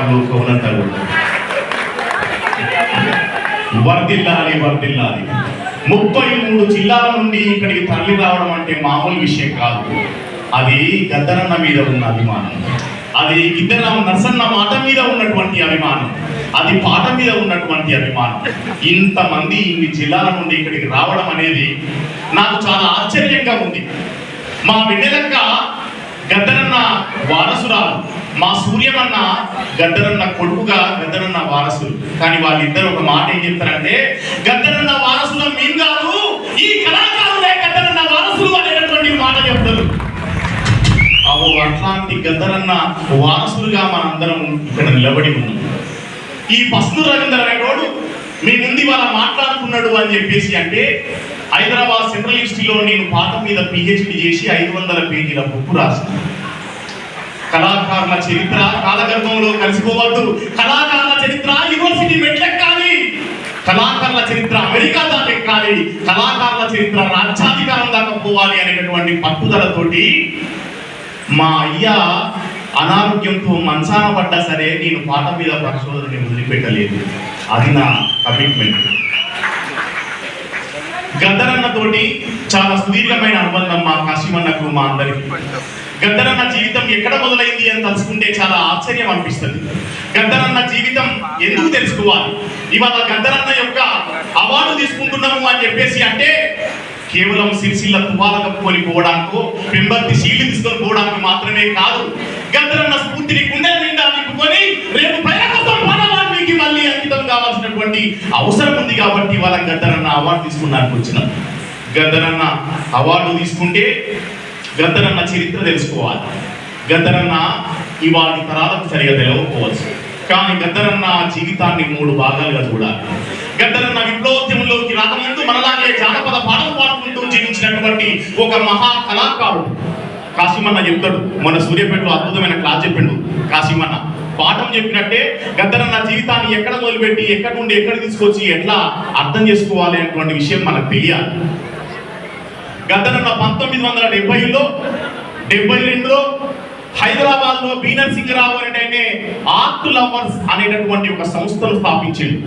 కవులంటారు వర్దిల్లాలి వర్దిల్లాలి ముప్పై మూడు జిల్లాల నుండి ఇక్కడికి తరలి రావడం అంటే మామూలు విషయం కాదు. అది గద్దరన్న మీద ఉన్న అభిమానం. అది ఇద్దరం నర్సన్న మాట మీద ఉన్నటువంటి అభిమానం. అది పాట మీద ఉన్నటువంటి అభిమానం. ఇంతమంది ఇన్ని జిల్లాల నుండి ఇక్కడికి రావడం అనేది నాకు చాలా ఆశ్చర్యంగా ఉంది. మా బిడ్డలక్క గద్దరన్న వారసురాలు. మా సూర్యమన్న గద్దరన్న కొడుకుగా గద్దరన్న వారసులు. కానీ వాళ్ళిద్దరు ఒక మాట ఏం చెప్తారంటే గద్దరన్న వారసులు మేము కాదు ఈ కళాకారులే గద్దరన్న వారసులు అనేటటువంటి మాట చెప్తారు. అవో అట్లాంటి గద్దరన్న వారసులుగా మనందరం ఇక్కడ నిలబడి ఉన్నాం. ఈ పసుపు రవీంద్ర అనేటోడు మీ ముందు ఇవాళ మాట్లాడుతున్నాడు అని చెప్పేసి అంటే హైదరాబాద్ సెంట్రల్ యూనివర్సిటీలో నేను పాఠం మీద పిహెచ్డి చేసి ఐదు వందల పేజీల బుక్ రాసిన కళాకారుల చరిత్ర కాలగర్భంలో కలిసిపోవద్దు. కళాకారుల చరిత్ర యూనివర్సిటీ మెట్లెక్కాలి. కళాకారుల చరిత్ర అమెరికా దాటెక్కాలి. కళాకారుల చరిత్ర రాజ్యాధికారం దాకా పోవాలి అనేటటువంటి పట్టుదలతోటి మా అయ్య అనారోగ్యంతో మంచాన పడ్డా సరే నేను పాట మీద పరిశోధనని వదిలిపెట్టలేదు. అది నా కమిట్మెంట్ గద్దరన్నతోటి చాలా సుదీర్ఘమైన అనుబంధం మా కాశీమన్నకు మా అందరికి గద్దరన్న జీవితం ఎక్కడ మొదలైంది అని తలుచుకుంటే చాలా ఆశ్చర్యం అనిపిస్తుంది. గద్దరన్న జీవితం ఎందుకు తెలుసుకోవాలి? ఇవాళ గద్దరన్న యొక్క అవార్డు తీసుకుంటున్నాము అని చెప్పేసి అంటే కేవలం సిరిసిల్ల తువాల కప్పుకొని పోవడానికో పెంబర్తి శీలి తీసుకొని పోవడానికి మాత్రమే కాదు గద్దరన్న స్ఫూర్తిని గుండెల నిండా నింపుకొని రేపు ప్రజల మళ్ళీ అంకితం కావాల్సినటువంటి అవసరం ఉంది కాబట్టి వాళ్ళ గద్దరన్న అవార్డు తీసుకున్నానికి వచ్చినాం. గద్దరన్న అవార్డు తీసుకుంటే గద్దరన్న చరిత్ర తెలుసుకోవాలి. గద్దరన్న ఇవాళ తరాలకు సరిగా తెలియకపోవచ్చు కానీ గద్దరన్న జీవితాన్ని మూడు భాగాలుగా చూడాలి. గద్దరన్న విప్లవోద్యమంలోకి రాకముందు మనలాగే జానపద పాటలు పాడుకుంటూ జీవించినటువంటి ఒక మహా కళాకారుడు. కాశీమన్న చెప్తాడు మన సూర్యపేటలో అద్భుతమైన క్లాస్ చెప్పిండు కాశీమన్న. పాఠం చెప్పినట్టే గద్దరన్న జీవితాన్ని ఎక్కడ మొదలుపెట్టి ఎక్కడ నుండి ఎక్కడ తీసుకొచ్చి ఎట్లా అర్థం చేసుకోవాలి అనేటువంటి విషయం మనకు తెలియాలి. గతనున్న పంతొమ్మిది వందల డెబ్బైలో డెబ్బై రెండులో హైదరాబాద్లో బీనర్ సింగరావు అనే ఆర్ట్ లవర్స్ అనేటటువంటి ఒక సంస్థను స్థాపించింది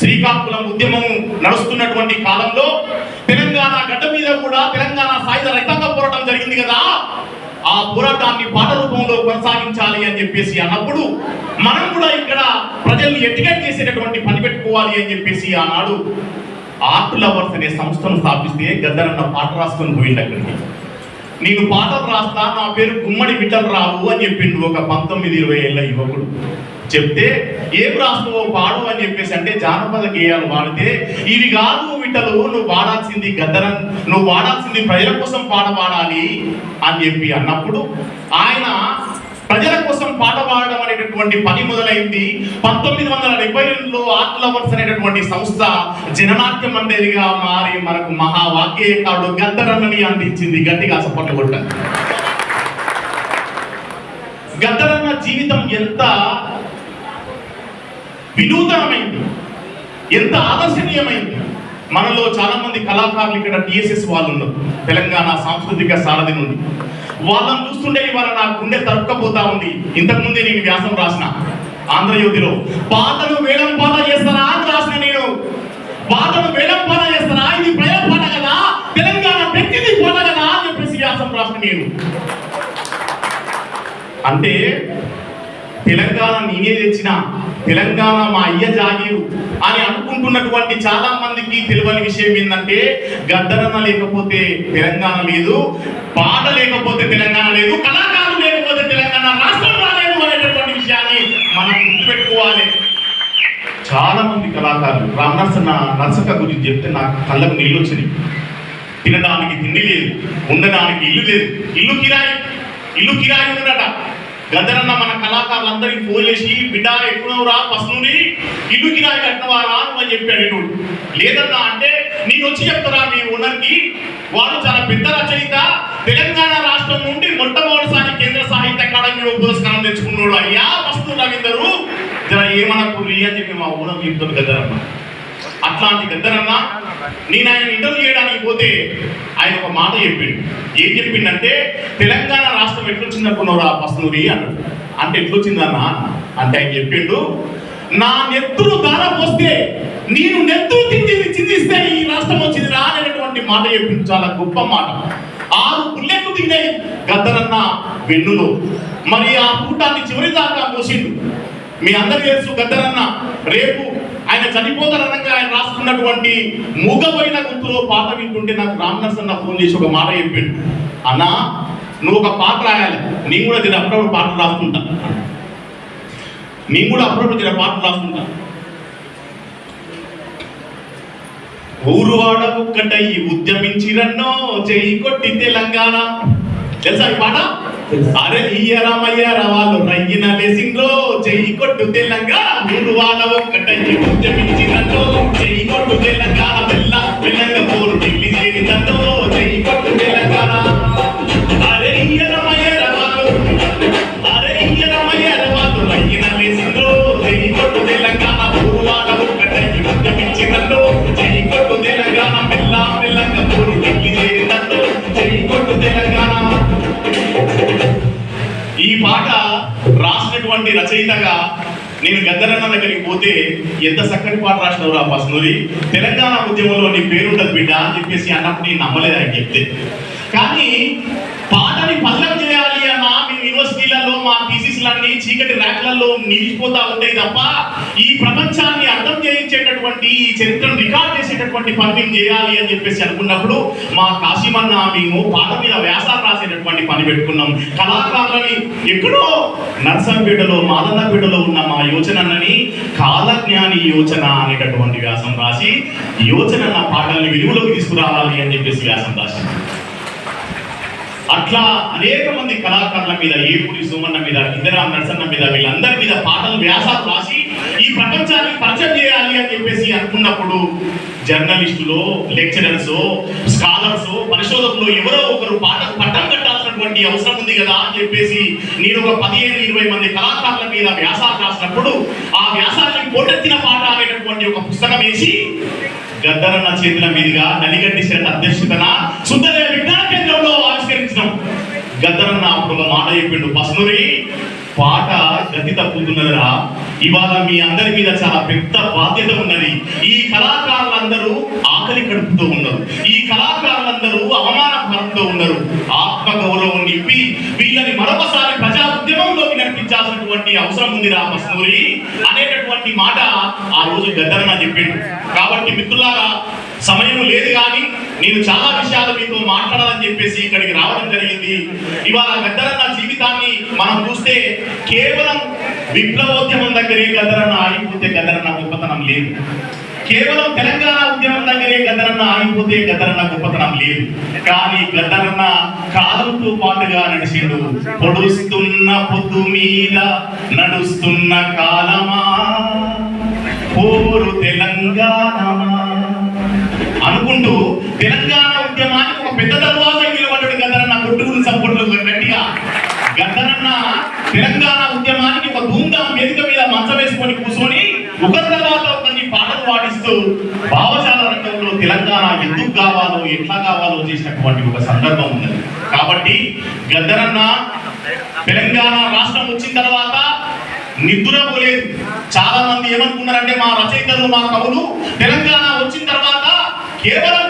శ్రీకాకుళం ఉద్యమం నడుస్తున్నటువంటి కాలంలో తెలంగాణ గడ్డ మీద కూడా తెలంగాణ సాయుధ రైతాంగ పోరాటం జరిగింది కదా. ఆ పోరాటాన్ని పాట రూపంలో కొనసాగించాలి అని చెప్పేసి అన్నప్పుడు మనం కూడా ఇక్కడ ప్రజల్ని ఎడ్యుకేట్ చేసేటటువంటి పని పెట్టుకోవాలి అని చెప్పేసి ఆనాడు ఆర్ట్ లవర్స్ అనే సంస్థను స్థాపిస్తే గద్దరన్న పాట రాసుకొని పోయింది అక్కడికి. నేను పాటలు రాస్తా నా పేరు గుమ్మడి విఠల్ రావు అని చెప్పిండు ఒక పంతొమ్మిది ఇరవై ఏళ్ళ యువకుడు. చెప్తే ఏం రాస్తావో పాడు అని చెప్పేసి అంటే జానపద గేయాలు వాడితే ఇవి కాదు విటలు నువ్వు వాడాల్సింది గద్దరం నువ్వు వాడాల్సింది ప్రజల కోసం పాట పాడాలి అని చెప్పి అన్నప్పుడు ఆయన ప్రజల కోసం పాట పాడడం అనేటటువంటి పని మొదలైంది. పంతొమ్మిది వందల డెబ్బై రెండులో ఆర్ట్ లవర్స్ అనేటటువంటి సంస్థ జననాట్య మండలిగా మారి మనకు మహావాక్యకారుడు గద్దరన్నని అందించింది. గట్టిగా సపోర్ట్ కొట్టారు గద్దరన్న జీవితం ఎంత వినూతనమైంది ఎంత ఆదర్శనీయమైంది. మనలో చాలా మంది కళాకారులు ఇక్కడ టిఎస్ఎస్ వాళ్ళు ఉన్నారు. తెలంగాణ సాంస్కృతిక సారథి నుండి. వాళ్ళని చూస్తుంటే ఇవాళ నా గుండె తరుక్కపోతా ఉంది. ఇంతకు ముందే నేను వ్యాసం రాసిన. ఆంధ్రజ్యోతిలో పాటలు వేలం పాట చేస్తారా? అని రాసిన నేను. పాటలు వేలం పాట చేస్తారా? ఇది ప్రజల పాట కదా? తెలంగాణ వ్యక్తిది పాట కదా? అని చెప్పేసి వ్యాసం రాసిన నేను. అంటే తెలంగాణ నేనే తెచ్చిన. తెలంగాణ మా అయ్య జాగీరు. అని అనుకుంటున్నటువంటి చాలా మందికి తెలియని విషయం ఏంటంటే గద్దరన లేకపోతే తెలంగాణ లేదు పాట లేకపోతే తెలంగాణ లేదు కళాకారులు లేకపోతే తెలంగాణ రాష్ట్రం రాలేదు అనేటటువంటి విషయాన్ని మనం గుర్తుపెట్టుకోవాలి. చాలా మంది కళాకారులు రామనర్సన్న నర్సక గురించి చెప్తే నాకు కళ్ళకు నీళ్ళు వచ్చినాయి. తినడానికి తిండి లేదు ఉండడానికి ఇల్లు లేదు. ఇల్లు కిరాయి ఇల్లు కిరాయి ఉండట గదరన్న మన కళాకారులందరికీ ఫోన్ చేసి బిడ్డ ఎక్కడవరా ఫస్ట్ నుండి ఇల్లు కిరాయి కట్టినవారా? అని చెప్పాడు ఇటు లేదన్నా అంటే నేను వచ్చి చెప్తారా మీ ఓనర్కి వాడు చాలా పెద్ద రచయిత. తెలంగాణ రాష్ట్రం నుండి మొట్టమొదటిసారి కేంద్ర సాహిత్య అకాడమీ పురస్కారం తెచ్చుకున్నాడు అయ్యా ఫస్ట్ రవీందరు. జర ఏమనకు అని చెప్పి మా ఊన చెప్తాడు గదరన్న అట్లాంటి గద్దరన్నా నేను ఆయన ఇంటర్వ్యూ చేయడానికి పోతే ఆయన ఒక మాట చెప్పిండు. ఏం చెప్పిండంటే తెలంగాణ రాష్ట్రం ఎట్లొచ్చింది అనుకున్నారా పస్తునూరి అన్నాడు. అంటే ఎట్లొచ్చిందన్నా? అంటే ఆయన చెప్పిండు నా నెత్తురు దానం వస్తే నేను నెత్తురు తిండి చిందిస్తే ఈ రాష్ట్రం వచ్చింది రా అనేటువంటి మాట చెప్పిండు. చాలా గొప్ప మాట. ఆరు పుల్లెట్లు దిగినాయి గద్దరన్న వెన్నులో. మరి ఆ కూటాన్ని చివరి దాకా మోసిండు మీ అందరు తెలుసు గద్దరన్న రేపు ఆయన చనిపోతారనగా ఆయన రాసుకున్నటువంటి మూగపోయిన గుర్తులో పాట వింటుంటే నాకు రామ్నర్స్ అన్న ఫోన్ చేసి ఒక మాట చెప్పిండు. అన్నా నువ్వు ఒక పాట రాయాలి. నేను కూడా దీని అప్పుడప్పుడు పాట రాసుకుంటా నేను కూడా అప్పుడప్పుడు దీని పాట రాసుకుంటా ఊరువాడ ఒక్కటై ఉద్యమించిరన్నో చెయ్యి కొట్టి తెలంగాణ. తెలుసా ఈ పాట? అరే ఇయ్యరామయ్యారా వాళ్ళు రయ్యిన లేసిండ్రో చెయ్యి కొట్టు తెలంగాణ ఊరువాడ ఒక్కటై ఉద్యమించిరన్నో చెయ్యి కొట్టు తెలంగాణ వెళ్ళ వెళ్ళంగా పోరు ఢిల్లీ చేరినట్టు. పోతే ఎంత చక్కటి పాట రాసినవరు రా పసునూరి తెలంగాణ ఉద్యమంలో నీ పేరుండదు బిడ్డ అని చెప్పేసి అన్నప్పుడు నేను నమ్మలేదు అని చెప్తే. కానీ పాటని పల్లం చేయాలి అన్న మీ యూనివర్సిటీలలో మా థీసిస్లన్నీ చీకటి ర్యాక్లలో నిలిచిపోతా ఉంటాయి తప్ప ఈ ప్రపంచాన్ని అర్థం ఈ చరిత్రను రికార్డ్ చేసేటటువంటి పని చేయాలి అని చెప్పేసి అనుకున్నప్పుడు మా కాశీమన్న మేము పాట మీద వ్యాసాలు రాసేటటువంటి పని పెట్టుకున్నాం. కళాకారులని ఎక్కడో నర్సంపేటలో మాదన్నపేటలో ఉన్న మా యోచనన్నని కాలజ్ఞాని యోచన అనేటటువంటి వ్యాసం రాసి యోచన అన్న పాటల్ని విలువలోకి తీసుకురావాలి అని చెప్పేసి వ్యాసం రాసి అట్లా అనేక మంది కళాకారుల మీద ఏపూరి సోమన్న మీద ఇందిరా నరసన్న మీద వీళ్ళందరి మీద పాటలు వ్యాసాలు రాసి ప్రపంచాన్ని పరిచయం చేయాలి అని చెప్పేసి అనుకున్నప్పుడు జర్నలిస్టులు లెక్చరర్స్ స్కాలర్స్ పరిశోధకులు ఎవరో ఒకరు పాట పట్టం కట్టాల్సినటువంటి అవసరం ఉంది కదా అని చెప్పేసి నేను ఒక పదిహేను ఇరవై మంది కళాకారుల మీద వ్యాసాలు రాసినప్పుడు ఆ వ్యాసాన్ని పోటెత్తిన పాట అనేటటువంటి ఒక పుస్తకం వేసి గద్దరన్న చేతుల మీదుగా నలిగడ్డి శరత్ అధ్యక్షతన సుందర విజ్ఞాన కేంద్రంలో ఆవిష్కరించినాం. గద్దరన్న అప్పుడు ఒక మాట చెప్పిండు పసునూరి పాట గతి తప్పుతున్నదిరా. ఇవాళ మీ అందరి మీద చాలా పెద్ద బాధ్యత ఉన్నది. ఈ కళాకారులందరూ ఆకలి కడుపుతూ ఉన్నారు. ఈ కళాకారులందరూ అవమాన భారంతో ఉన్నారు. ఆత్మ గౌరవం నింపి వీళ్ళని మరొకసారి ప్రజా ఉద్యమంలోకి నడిపించాల్సినటువంటి అవసరం ఉంది రా పసునూరి అనేటటువంటి మాట ఆ రోజు గద్దరన్న చెప్పిండు. కాబట్టి మిత్రులారా సమయం లేదు కానీ నేను చాలా విషయాలు మీతో మాట్లాడాలని చెప్పేసి ఇక్కడికి రావడం జరిగింది. ఇవాళ గద్దరన్న జీవితాన్ని మనం చూస్తే కేవలం విప్లవోద్యమం దగ్గరే గద్దరన్న ఆగిపోతే గద్దరన్న గొప్పతనం లేదు. కేవలం తెలంగాణ ఉద్యమం దగ్గరే గద్దరన్న ఆగిపోతే గద్దరన్న గొప్పతనం లేదు. కానీ గద్దరన్న కాలంతో పాటుగా నడిచిండు. పొడుస్తున్న పొద్దు మీద నడుస్తున్న కాలమా? పోరు తెలంగాణ అనుకుంటూ తెలంగాణ ఉద్యమానికి ఒక పెద్ద దర్వాజా నిలబడ్డాడు గద్దరన్న కొట్టుకుని సపోర్ట్లు గట్టిగా. గద్దరన్న తెలంగాణ ఉద్యమానికి ఒక ధూమ్ధాం వేదిక మీద మంచం వేసుకొని కూర్చొని ఒకరి తర్వాత ఒకరిని పాటలు పాడిస్తూ భావజాల రంగంలో తెలంగాణ ఎందుకు కావాలో ఎట్లా కావాలో చేసినటువంటి ఒక సందర్భం ఉన్నది. కాబట్టి గద్దరన్న తెలంగాణ రాష్ట్రం వచ్చిన తర్వాత నిద్రపోలేదు. చాలా మంది ఏమనుకున్నారంటే మా రచయితలు మా కవులు తెలంగాణ వచ్చిన తర్వాత కేవలం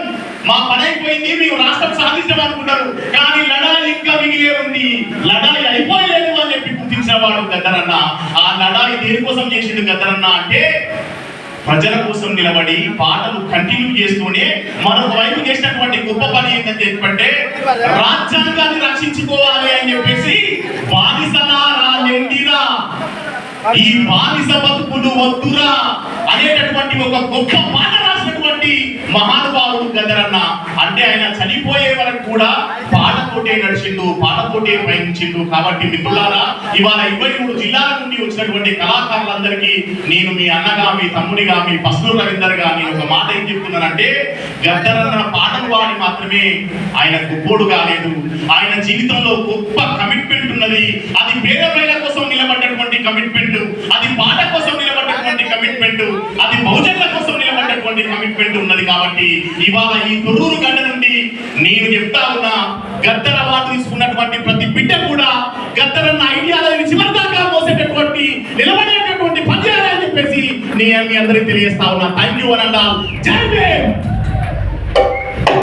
మా పని అయిపోయింది మేము రాష్ట్రం సాధించాం అనుకున్నారు కానీ లడాయి ఇంకా మిగిలే ఉంది. లడాయి అయిపోయలేదు అని చెప్పి గుర్తించేవాడు గద్దరన్న. ఆ లడాయి దేనికోసం చేసిండు గద్దరన్న అంటే ప్రజల కోసం నిలబడి పాటలు కంటిన్యూ చేస్తూనే మరొక వైపు చేసినటువంటి గొప్ప పని ఏంటని చెప్పంటే రాజ్యాంగాన్ని రక్షించుకోవాలి అని చెప్పేసి బానిసలారా లెండిరా ఈ బానిస బతుకులు వద్దురా అనేటటువంటి ఒక గొప్ప పాట మహానుభావుడు గదరన్న అంటే ఆయన చనిపోయే వరకు కూడా పాటతోటే నడిచిండు పాటతోటే పయనించిండు కాబట్టి మిత్రులారా ఇవాళ ఇరవై మూడు జిల్లాల నుండి వచ్చినటువంటి కళాకారులందరికీ నేను మీ అన్నగా మీ తమ్ముడిగా మీ పసులు రవీందర్గా నేను ఒక మాట ఏం చెప్తున్నానంటే గద్దరన్న పాటలు వాడి మాత్రమే ఆయన గొప్పోడు కాలేదు. ఆయన జీవితంలో గొప్ప కమిట్మెంట్ ఉన్నది. అది పేద ప్రజల కోసం నిలబడ్డటువంటి కమిట్మెంట్ అది పాట కోసం నిలబడ్డటువంటి కమిట్మెంట్ అది బహుజనుల కోసం ఉన్నటువంటి కమిట్మెంట్ ఉన్నది కాబట్టి ఇవాళ ఈ తొర్రూరు గడ్డ నుండి నేను చెప్తా ఉన్నా గద్దర వారు తీసుకున్నటువంటి ప్రతి బిడ్డ కూడా గద్దరన్న ఐడియాలని చివరిదాకా మోసేటటువంటి నిలబడేటటువంటి పని చెప్పేసి నేను మీ అందరికి తెలియజేస్తా ఉన్నా. థ్యాంక్ యూ అని అంటారు